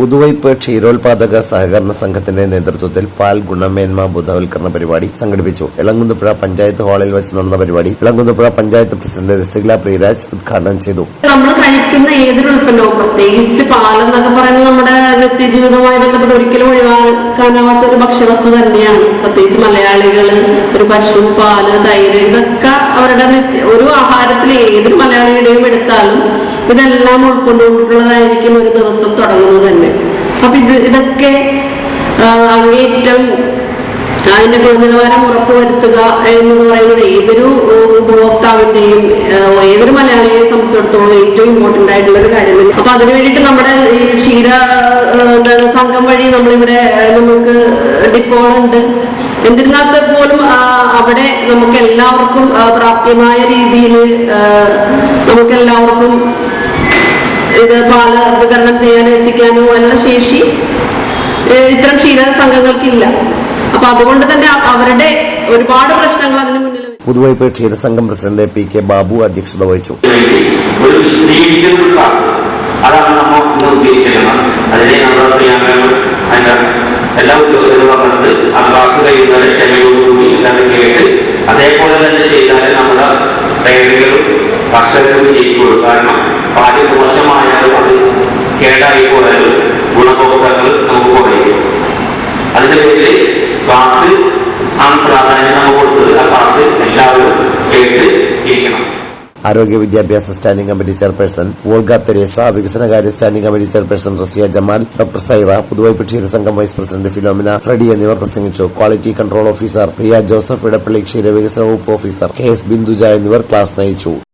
പുതുവൈപ്പ് ക്ഷീരോത്പാദക സഹകരണ സംഘത്തിന്റെ നേതൃത്വത്തിൽ പാൽ ഗുണമേന്മ ബോധവൽക്കരണ പരിപാടി സംഘടിപ്പിച്ചു. ഇളങ്കുന്നപ്പുഴ പഞ്ചായത്ത് ഹാളിൽ വെച്ച് നടന്ന പരിപാടി ഇളങ്കുന്നപ്പുഴ പഞ്ചായത്ത് പ്രസിഡന്റ് റിസ്റ്റിഗ്ല പ്രിയരാജ് ഉദ്ഘാടനം ചെയ്തു. നമ്മൾ കഴിക്കുന്ന ഏതൊരു ഉൽപ്പന്നവും പ്രത്യേകിച്ച് പാലെന്നൊക്കെ പറയുന്നത് നമ്മുടെ നിത്യജീവിതവുമായി ബന്ധപ്പെട്ട് ഒരിക്കലും ഒഴിവാക്കാനാവാത്ത ഒരു ഭക്ഷ്യവസ്തു തന്നെയാണ്. പ്രത്യേകിച്ച് മലയാളികൾ ഒരു പശു പാൽ തൈര് ഇതൊക്കെ അവരുടെ ഒരു ആഹാരത്തിൽ എടുത്താലും ഇതെല്ലാം ഉൾക്കൊണ്ടുകൊണ്ടുള്ളതായിരിക്കും ഒരു ദിവസം തുടങ്ങുന്നത് തന്നെ. അപ്പൊ ഇത് ഇതൊക്കെ അങ്ങേറ്റം അതിന്റെ ഗുണനിലവാരം ഉറപ്പുവരുത്തുക എന്ന് പറയുന്നത് ഏതൊരു ഉപഭോക്താവിന്റെയും ഏതൊരു മലയാളിയെ സംബന്ധിച്ചിടത്തോളം ഏറ്റവും ഇമ്പോർട്ടന്റ് ആയിട്ടുള്ള ഒരു കാര്യമാണ്. അപ്പൊ അതിനു വേണ്ടിയിട്ട് നമ്മുടെ ഈ ക്ഷീര എന്താണ് സംഘം വഴി നമ്മളിവിടെ നമുക്ക് ഡിപ്പോൾ ഉണ്ട്. എന്നിരുന്നാൽ പോലും അവിടെ നമുക്ക് എല്ലാവർക്കും പ്രാപ്യമായ രീതിയിൽ നമുക്ക് എല്ലാവർക്കും ഇത് പാൽ വിതരണം ചെയ്യാനോ എത്തിക്കാനോ ഉള്ള ശേഷി. ഇത്തരം ക്ഷീര സംഘങ്ങൾക്കില്ല. അപ്പൊ അതുകൊണ്ട് തന്നെ അവരുടെ ഒരുപാട് പ്രശ്നങ്ങൾ അതിന് മുന്നിൽ പുതുവായ്പ പുതുവൈപ്പ് ക്ഷീരസംഘം പ്രസിഡന്റ് പി കെ ബാബു അധ്യക്ഷത വഹിച്ചു. ഒരു ക്ലാസ് അതാണ് നമ്മൾ ഇന്ന് ഉദ്ദേശിക്കുന്നത്. അതിനെ നമ്മുടെ പ്രിയാങ്കങ്ങൾ അതിന്റെ എല്ലാ ഉദ്യോഗസ്ഥരും പറഞ്ഞത് ആ ക്ലാസ് കഴിയുന്നവരെ ക്ഷമയോടുകൂടി എല്ലാവരും കേട്ട് അതേപോലെ തന്നെ ചെയ്താലേ നമ്മുടെ കർഷകർക്ക് ജയിക്കുള്ളൂ കാരണം പാൽ മോശമായാലും കേടായി പോയാലും ഗുണഭോക്താക്കൾ നമുക്ക് കുറയും അതിന്റെ പേരിൽ ക്ലാസ് ആണ് പ്രാധാന്യം നമ്മൾ കൊടുത്തത്. ആ ക്ലാസ് എല്ലാവരും കേട്ട് ഇരിക്കണം. ആരോഗ്യ വിദ്യാഭ്യാസ standing committee chairperson Volga Teresa വികസനകാര്യ standing committee chairperson Raziya Jamal doctor Saira Puthuvype ക്ഷീരസംഘം vice president Philomina Freddy എന്നിവർ പ്രസംഗിച്ചു. Quality control officer Priya Joseph Edappally ക്ഷീരവികസന വകുപ്പ് ഓഫീസർ കെ എസ് ബിന്ദുജ എന്നിവർ ക്ലാസ് നയിച്ചു.